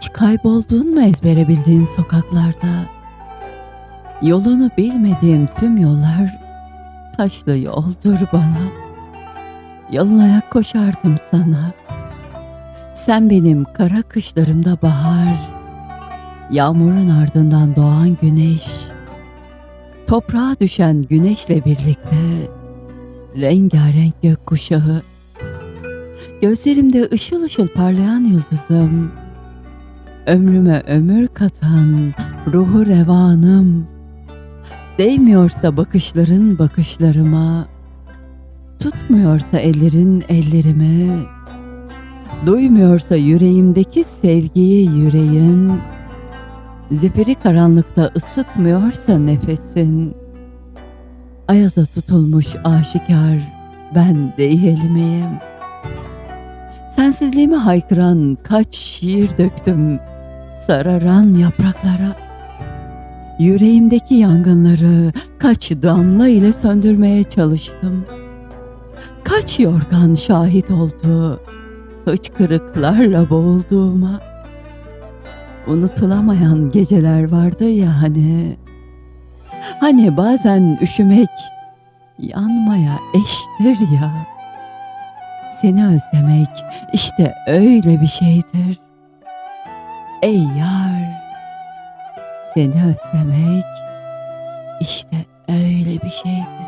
Hiç kayboldun mu ezbere bildiğin sokaklarda? Yolunu bilmediğim tüm yollar taşlı yoldur bana. Yalın ayak koşardım sana. Sen benim kara kışlarımda bahar, yağmurun ardından doğan güneş, toprağa düşen güneşle birlikte rengarenk gökkuşağı, gözlerimde ışıl ışıl parlayan yıldızım, ömrüme ömür katan ruhu revanım, değmiyorsa bakışların bakışlarıma, tutmuyorsa ellerin ellerime, duymuyorsa yüreğimdeki sevgiyi yüreğin, zifiri karanlıkta ısıtmıyorsa nefesin, ayaza tutulmuş aşikar ben değil miyim? Sensizliğimi haykıran kaç şiir döktüm sararan yapraklara. Yüreğimdeki yangınları kaç damla ile söndürmeye çalıştım. Kaç yorgan şahit oldu hıçkırıklarla boğulduğuma. Unutulamayan geceler vardı ya hani. Hani bazen üşümek yanmaya eştir ya. Seni özlemek işte öyle bir şeydir. Ey yar, seni özlemek işte öyle bir şeydir.